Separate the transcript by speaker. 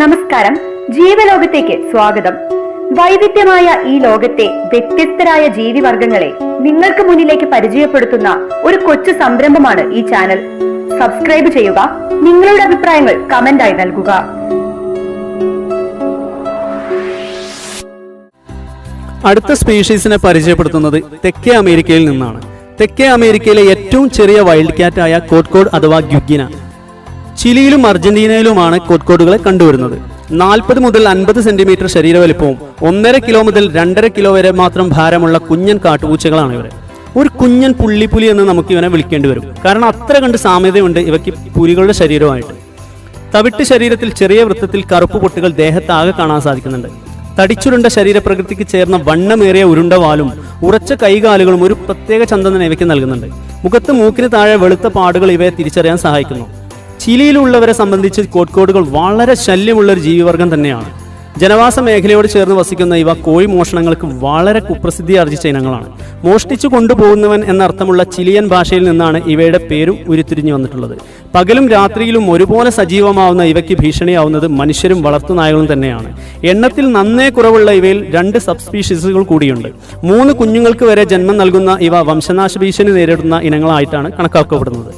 Speaker 1: നമസ്കാരം. ജീവലോകത്തേക്ക് സ്വാഗതം. വൈവിധ്യമായ ഈ ലോകത്തെ വ്യത്യസ്തരായ ജീവിവർഗങ്ങളെ നിങ്ങൾക്ക് മുന്നിലേക്ക് പരിചയപ്പെടുത്തുന്ന ഒരു കൊച്ചു സംരംഭമാണ് ഈ ചാനൽ. സബ്സ്ക്രൈബ് ചെയ്യുക നിങ്ങളുടെ അഭിപ്രായങ്ങൾ കമന്റായി നൽകുക.
Speaker 2: അടുത്ത സ്പീഷീസിനെ പരിചയപ്പെടുത്തുന്നത് തെക്കേ അമേരിക്കയിൽ നിന്നാണ്. തെക്കേ അമേരിക്കയിലെ ഏറ്റവും ചെറിയ വൈൽഡ് ക്യാറ്റായ കോട്ട്കോഡ് അഥവാ ഗ്യുഗിന ചിലിയിലും അർജന്റീനയിലുമാണ് കൊത്കോടുകളെ കണ്ടുവരുന്നത്. നാൽപ്പത് മുതൽ അൻപത് സെന്റിമീറ്റർ ശരീര ശരീരവലിപ്പവും ഒന്നര കിലോ മുതൽ രണ്ടര കിലോ വരെ മാത്രം ഭാരമുള്ള കുഞ്ഞൻ കാട്ടുപൂച്ചകളാണ് ഇവർ ഒരു കുഞ്ഞൻ പുള്ളിപ്പുലി എന്ന് നമുക്ക് ഇവനെ വിളിക്കേണ്ടി വരും. കാരണം അത്ര കണ്ട് സാമ്യതയുണ്ട് ഇവയ്ക്ക് പുലികളുടെ ശരീരമായിട്ട് തവിട്ട് ശരീരത്തിൽ ചെറിയ വൃത്തത്തിൽ കറുപ്പ് പൊട്ടുകൾ ദേഹത്താകെ കാണാൻ സാധിക്കുന്നുണ്ട്. തടിച്ചുരുണ്ട ശരീരപ്രകൃതിക്ക് ചേർന്ന വണ്ണമേറിയ ഉരുണ്ട വാലും ഉറച്ച കൈകാലുകളും ഒരു പ്രത്യേക ചന്തം തന്നെ ഇവയ്ക്ക് നൽകുന്നുണ്ട്. മുഖത്ത് മൂക്കിന് താഴെ വെളുത്ത പാടുകൾ ഇവയെ തിരിച്ചറിയാൻ സഹായിക്കുന്നു. ചിലിയിലുള്ളവരെ സംബന്ധിച്ച് കോട്ട്കോടുകൾ വളരെ ശല്യമുള്ള ഒരു ജീവിവർഗം തന്നെയാണ്. ജനവാസ മേഖലയോട് ചേർന്ന് വസിക്കുന്ന ഇവ കോഴി മോഷണങ്ങൾക്ക് വളരെ കുപ്രസിദ്ധി ആർജിച്ച ഇനങ്ങളാണ്. മോഷ്ടിച്ചു കൊണ്ടുപോകുന്നവൻ എന്നർത്ഥമുള്ള ചിലിയൻ ഭാഷയിൽ നിന്നാണ് ഇവയുടെ പേരും ഉരുത്തിരിഞ്ഞു വന്നിട്ടുള്ളത്. പകലും രാത്രിയിലും ഒരുപോലെ സജീവമാവുന്ന ഇവയ്ക്ക് ഭീഷണിയാവുന്നത് മനുഷ്യരും വളർത്തുനായകളും തന്നെയാണ്. എണ്ണത്തിൽ നന്നേ കുറവുള്ള ഇവയിൽ രണ്ട് സബ് സ്പീഷീസുകൾ കൂടിയുണ്ട്. മൂന്ന് കുഞ്ഞുങ്ങൾക്ക് വരെ ജന്മം നൽകുന്ന ഇവ വംശനാശ ഭീഷണി നേരിടുന്ന ഇനങ്ങളായിട്ടാണ് കണക്കാക്കപ്പെടുന്നത്.